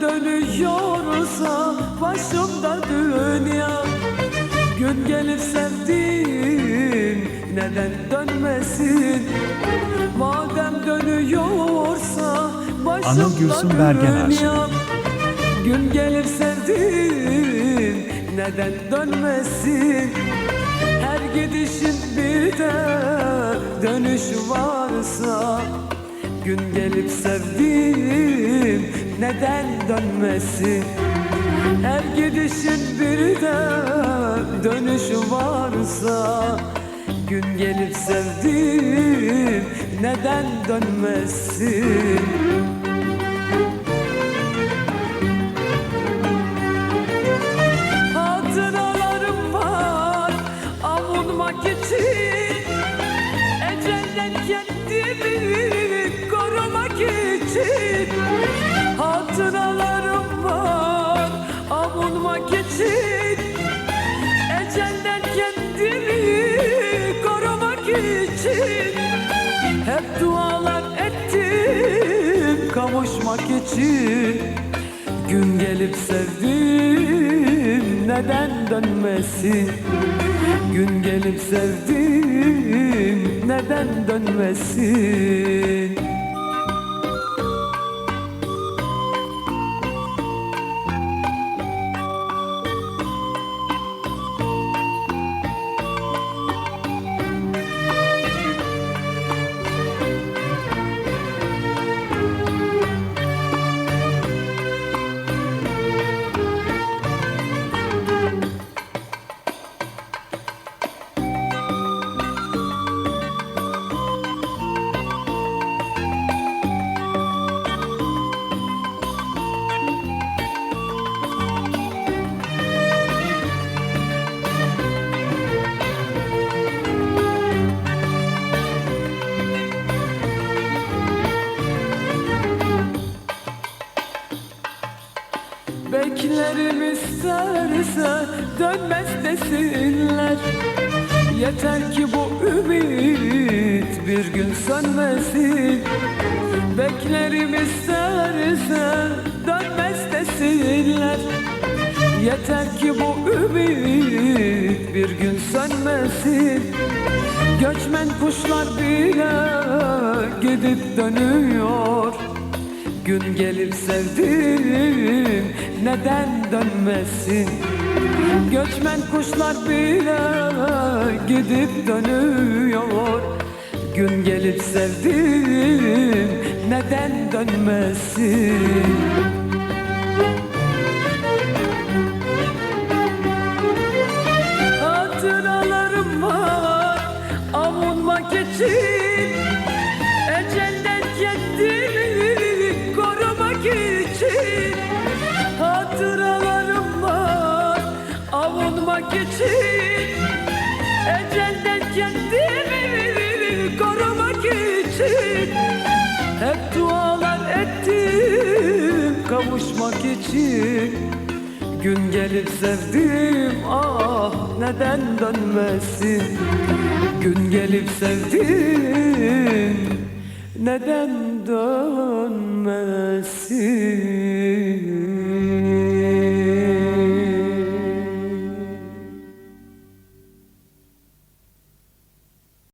dönüyorsa başımda dünya Gün gelip sevdiğim neden dönmesin? Madem dönüyorsa başımda Anıl Bergen dünya Gün gelip sevdiğim neden dönmesin? Her gidişin bir de dönüş varsa Gün gelip sevdiğim neden dönmesin? Her gidişin bir de dönüş varsa Gün gelip sevdiğim neden dönmesin? Hatıralarım var avunmak için Ecelden kendimi için Hatıralarım var. Avunmak için Ecelden kendimi korumak için Hep dualar ettim kavuşmak için. Gün gelip sevdim neden dönmesin? Gün gelip sevdim neden dönmesin Beklerim isterse dönmez desinler. Yeter ki bu ümit bir gün sönmesin. Beklerim isterse dönmez desinler. Yeter ki bu ümit bir gün sönmesin. Göçmen kuşlar bile gidip dönüyor Gün gelip sevdim neden dönmesin? Göçmen kuşlar bile gidip dönüyor. Gün gelip sevdim neden dönmesin avunmak için Ecelden kendimi korumak için Hep dualar ettim kavuşmak için. Gün gelip sevdim ah neden dönmesin? Gün gelip sevdim neden dönmesin